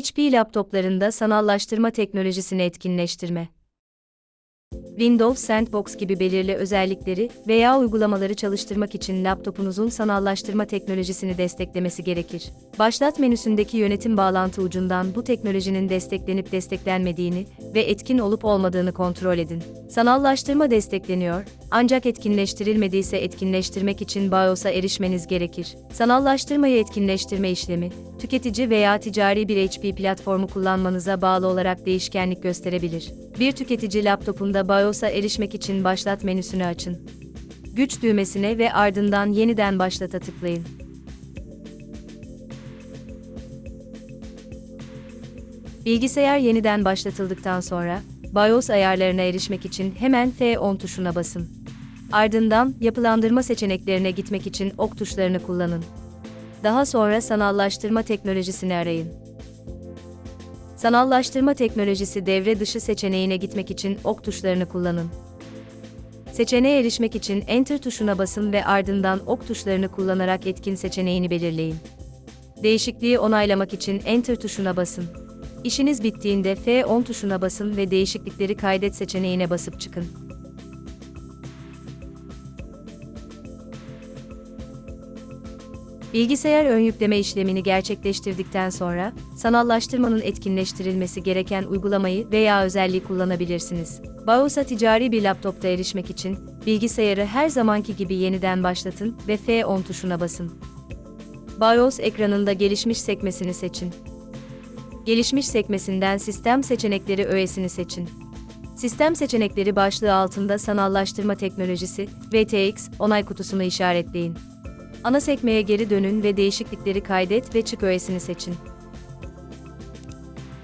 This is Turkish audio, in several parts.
HP laptoplarında sanallaştırma teknolojisini etkinleştirme. Windows Sandbox gibi belirli özellikleri veya uygulamaları çalıştırmak için laptopunuzun sanallaştırma teknolojisini desteklemesi gerekir. Başlat menüsündeki yönetim bağlantı ucundan bu teknolojinin desteklenip desteklenmediğini ve etkin olup olmadığını kontrol edin. Sanallaştırma destekleniyor, ancak etkinleştirilmediyse etkinleştirmek için BIOS'a erişmeniz gerekir. Sanallaştırmayı etkinleştirme işlemi, tüketici veya ticari bir HP platformu kullanmanıza bağlı olarak değişkenlik gösterebilir. Bir tüketici laptopunda BIOS'a erişmek için Başlat menüsünü açın. Güç düğmesine ve ardından Yeniden Başlat'a tıklayın. Bilgisayar yeniden başlatıldıktan sonra, BIOS ayarlarına erişmek için hemen F10 tuşuna basın. Ardından yapılandırma seçeneklerine gitmek için ok tuşlarını kullanın. Daha sonra sanallaştırma teknolojisini arayın. Sanallaştırma teknolojisi devre dışı seçeneğine gitmek için ok tuşlarını kullanın. Seçeneğe erişmek için Enter tuşuna basın ve ardından ok tuşlarını kullanarak etkin seçeneğini belirleyin. Değişikliği onaylamak için Enter tuşuna basın. İşiniz bittiğinde F10 tuşuna basın ve değişiklikleri kaydet seçeneğine basıp çıkın. Bilgisayar ön yükleme işlemini gerçekleştirdikten sonra, sanallaştırmanın etkinleştirilmesi gereken uygulamayı veya özelliği kullanabilirsiniz. BIOS'a ticari bir laptopta erişmek için, bilgisayarı her zamanki gibi yeniden başlatın ve F10 tuşuna basın. BIOS ekranında gelişmiş sekmesini seçin. Gelişmiş sekmesinden Sistem seçenekleri öğesini seçin. Sistem seçenekleri başlığı altında sanallaştırma teknolojisi, VTX, onay kutusunu işaretleyin. Ana sekmeye geri dönün ve değişiklikleri kaydet ve çık öğesini seçin.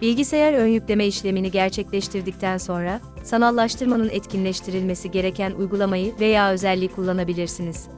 Bilgisayar ön yükleme işlemini gerçekleştirdikten sonra, sanallaştırmanın etkinleştirilmesi gereken uygulamayı veya özelliği kullanabilirsiniz.